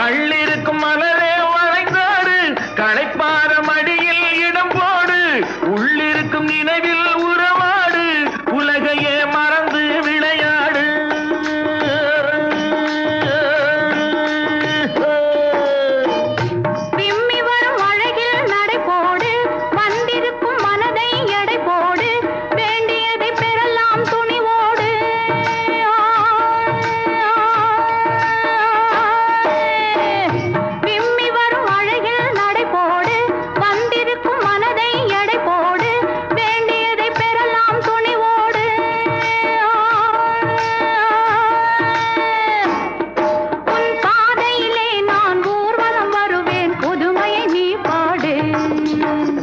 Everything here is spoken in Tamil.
கள்ளிருக்கும் மலரே வளைந்தாடு களைப்பாரமடி Thank you.